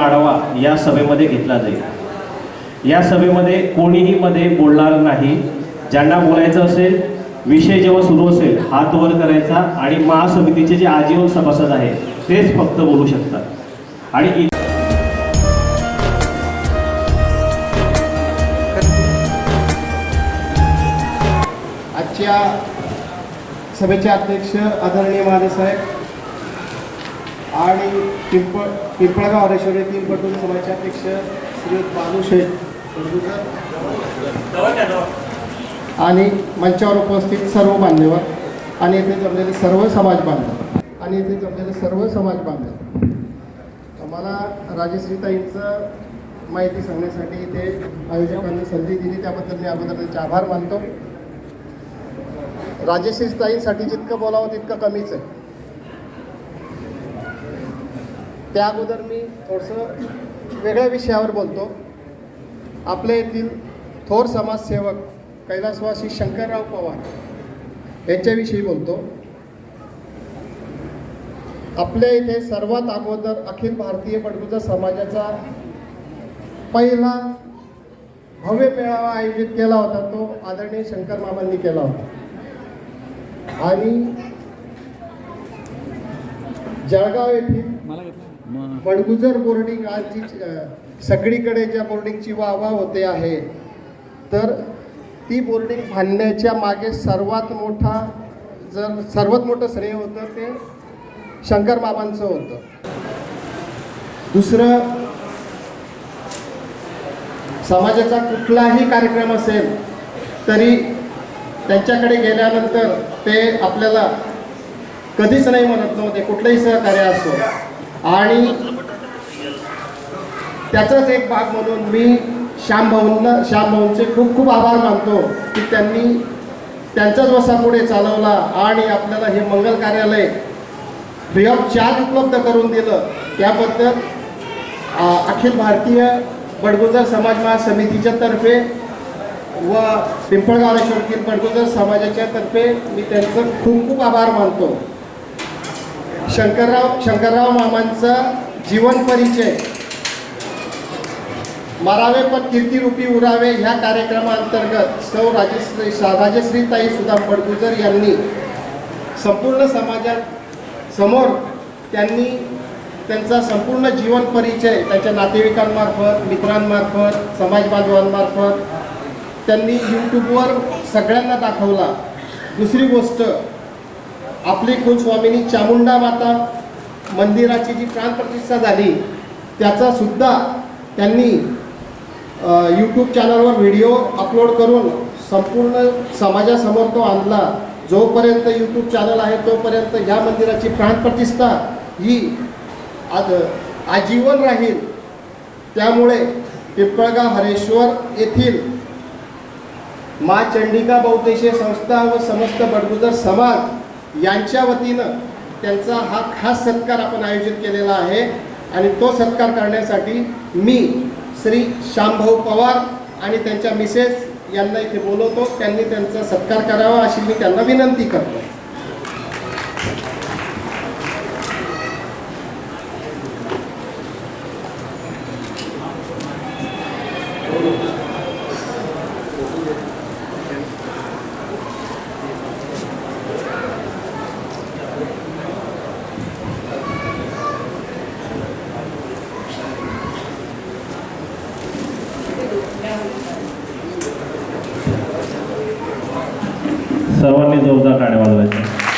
आढावा या सभेमध्ये घेतला जाईल. या सभेमध्ये कोणीही मध्ये बोलणार नाही. ज्यांना बोलायचं असेल विषय जेव्हा सुरू असेल हात वर करायचा आणि महासमितीचे जे आजीवन सभासद आहेत तेच फक्त बोलू शकतात. आणि आजच्या सभेचे अध्यक्ष आदरणीय महादेवसाहेब आणि पिंप पिंपळगाव हरेश्वर येथील पटून सभाचे अध्यक्ष श्री बालू शेठ आणि मंचावर उपस्थित सर्व मान्यवर आणि येथे जमलेले सर्व समाज बांधव आणि येथे जमलेले सर्व समाज बांधव. मला राजश्रीताईंचं माहिती सांगण्यासाठी इथे आयोजकांनी संधी दिली. त्याबद्दल मी अगोदर त्यांचे आभार मानतो. राजश्रीताईंसाठी जितकं बोलावं तितकं कमीच आहे. त्या अगोदर मी थोडंसं वेगळ्या विषयावर बोलतो. आपल्या येथील थोर समाजसेवक कैलासवासी शंकरराव पवार यांच्याविषयी बोलतो. आपल्या इथे सर्वात अगोदर अखिल भारतीय बडगुजर समाजाचा पहिला भव्य मेळावा आयोजित केला होता तो आदरणीय शंकर मामांनी केला होता. आणि जळगाव येथील बडगुजर बोर्डिंग आज जी सगळीकडे ज्या बोर्डिंगची वाहवा होते आहे तर ती बोर्डिंग बांधण्याच्या मागे सर्वात मोठा जर सर्वात मोठं श्रेय होतं ते शंकर बाबांचं होतं. दुसरं समाजाचा कुठलाही कार्यक्रम असेल तरी त्यांच्याकडे गेल्यानंतर ते आपल्याला कधीच नाही म्हणत नव्हते कुठलंही सहकार्य असो. आणि त्याचाच एक भाग म्हणून मी श्यामभाऊंना श्यामभाऊंचे खूप खूप आभार मानतो की त्यांनी त्यांचाच वसा पुढे चालवला आणि आपल्याला हे मंगल कार्यालय फ्री ऑफ चार्ज उपलब्ध करून दिलं. त्याबद्दल अखिल भारतीय बडगुजर समाज महासमितीच्या तर्फे व पिंपळगाव रेश्वरतील बडगुजर समाजाच्या तर्फे मी त्यांचं खूप खूप आभार मानतो. शंकरराव शंकरराव मामांचा जीवन परिचय. मारावे पण कीर्तिरूपी उरावे ह्या कार्यक्रमाअंतर्गत सौ राजश्री सा- राजश्रीताई सुदाम यांनी संपूर्ण समाजात समोर त्यांनी त्यांचा संपूर्ण जीवन परिचय त्यांच्या नातेवाईकांमार्फत मित्रांमार्फत समाज बांधवांमार्फत त्यांनी यूट्यूबवर सगळ्यांना दाखवला. दुसरी गोष्ट आपली कुलस्वामिनी चामुंडा माता मंदिराची जी प्राणप्रतिष्ठा झाली त्याचासुद्धा त्यांनी यूट्यूब चॅनलवर व्हिडिओ अपलोड करून संपूर्ण समाजासमोर तो आणला. जोपर्यंत यूट्यूब चॅनल आहे तोपर्यंत ह्या मंदिराची प्राणप्रतिष्ठा ही आज आजीवन राहील. त्यामुळे पिंपळगाव हरेश्वर येथील मा चंडिका बहुद्देशीय संस्था व समस्त बडगुजर समाज यांच्या वतीनं त्यांचा हा खास सत्कार आपण आयोजित केलेला आहे आणि तो सत्कार करण्यासाठी मी श्री श्यामभाऊ पवार आणि त्यांच्या मिसेस यांना इथे बोलवतो. त्यांनी त्यांचा सत्कार करावा अशी मी त्यांना विनंती करतो. जोरदार टाळ्या वाजवायच्या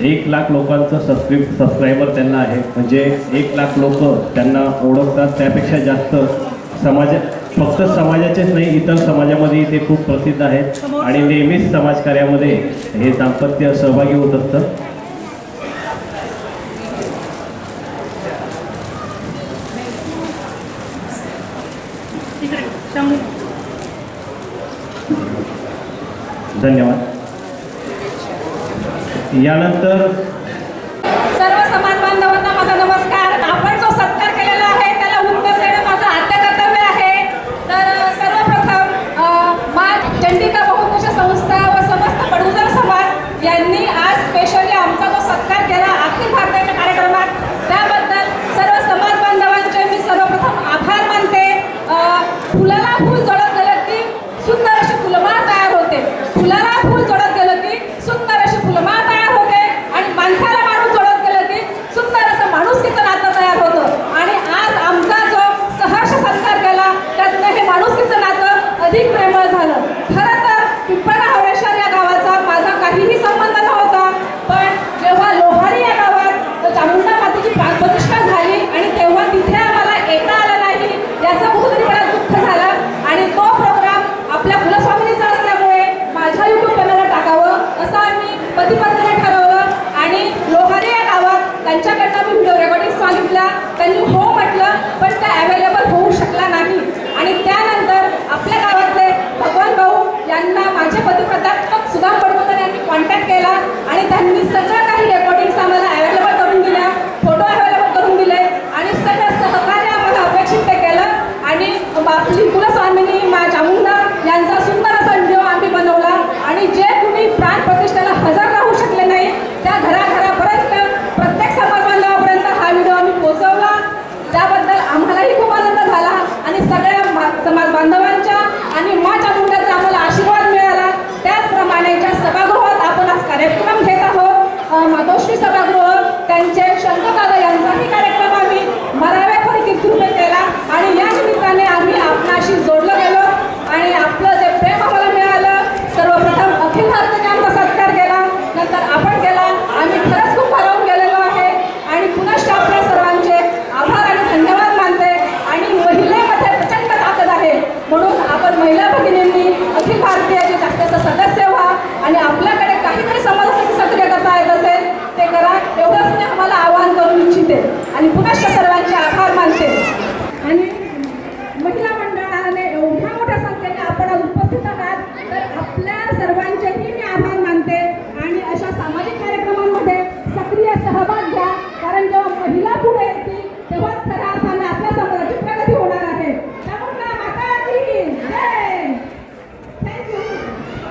एक लाख लोकांचं सबस्क्रिप सबस्क्रायबर त्यांना आहे. म्हणजे एक लाख लोक त्यांना ओळखतात. त्यापेक्षा जास्त समाज फक्त समाजाचेच नाही इतर समाजामध्ये ते खूप प्रसिद्ध आहेत. आणि नेहमीच समाजकार्यामध्ये हे दाम्पत्य सहभागी होत असतं. धन्यवाद. यानंतर सर्व समाज बांधवांना समाज बांधवांच्या आणि माच्या मुलाचा आम्हाला आशीर्वाद मिळाला. त्याचप्रमाणे ज्या सभागृहात आपण आज कार्यक्रम घेत आहोत मातोश्री सभागृह будеш